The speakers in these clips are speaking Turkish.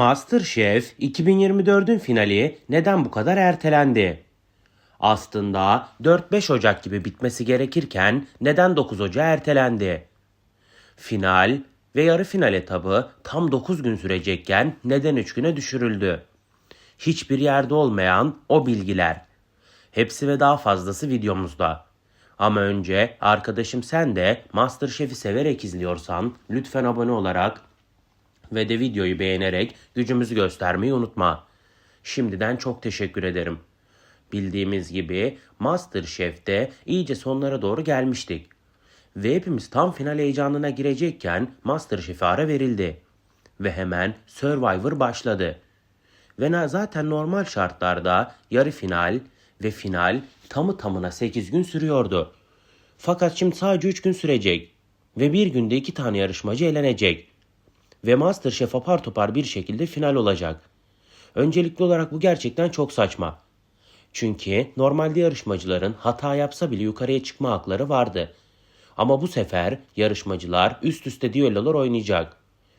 MasterChef 2024'ün finali neden bu kadar ertelendi? Aslında 4-5 Ocak gibi bitmesi gerekirken neden 9 Ocak'a ertelendi? Final ve yarı final etabı tam 9 gün sürecekken neden 3 güne düşürüldü? Hiçbir yerde olmayan o bilgiler. Hepsi ve daha fazlası videomuzda. Ama önce arkadaşım sen de MasterChef'i severek izliyorsan lütfen abone olarak ve de videoyu beğenerek gücümüzü göstermeyi unutma. Şimdiden çok teşekkür ederim. Bildiğimiz gibi MasterChef'te iyice sonlara doğru gelmiştik. Ve hepimiz tam final heyecanına girecekken MasterChef'e ara verildi. Ve hemen Survivor başladı. Ve zaten normal şartlarda yarı final ve final tamı tamına 8 gün sürüyordu. Fakat şimdi sadece 3 gün sürecek. Ve bir günde 2 tane yarışmacı elenecek ve MasterChef apar topar bir şekilde final olacak. Öncelikli olarak bu gerçekten çok saçma. Çünkü normalde yarışmacıların hata yapsa bile yukarıya çıkma hakları vardı. Ama bu sefer yarışmacılar üst üste düellolar oynayacak.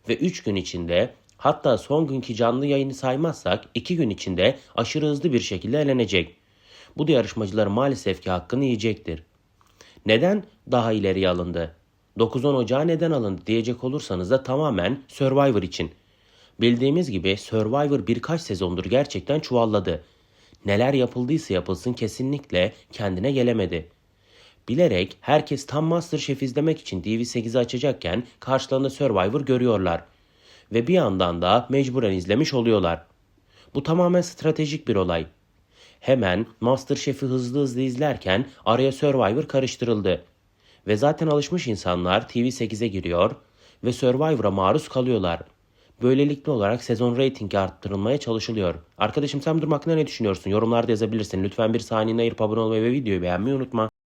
Ve 3 gün içinde hatta son günkü canlı yayını saymazsak 2 gün içinde aşırı hızlı bir şekilde elenecek. Bu da yarışmacıların maalesef ki hakkını yiyecektir. Neden daha ileriye alındı? 9-10 Ocağı neden alındı diyecek olursanız da tamamen Survivor için. Bildiğimiz gibi Survivor birkaç sezondur gerçekten çuvalladı. Neler yapıldıysa yapılsın kesinlikle kendine gelemedi. Bilerek herkes tam Masterchef izlemek için TV8'i açacakken karşılarında Survivor görüyorlar. Ve bir yandan da mecburen izlemiş oluyorlar. Bu tamamen stratejik bir olay. Hemen MasterChef'i hızlı hızlı izlerken araya Survivor karıştırıldı. Ve zaten alışmış insanlar TV8'e giriyor ve Survivor'a maruz kalıyorlar. Böylelikle olarak sezon reytingi arttırılmaya çalışılıyor. Arkadaşım sen durum hakkında ne düşünüyorsun? Yorumlarda yazabilirsin. Lütfen bir saniyeni ayırıp abone olmayı ve videoyu beğenmeyi unutma.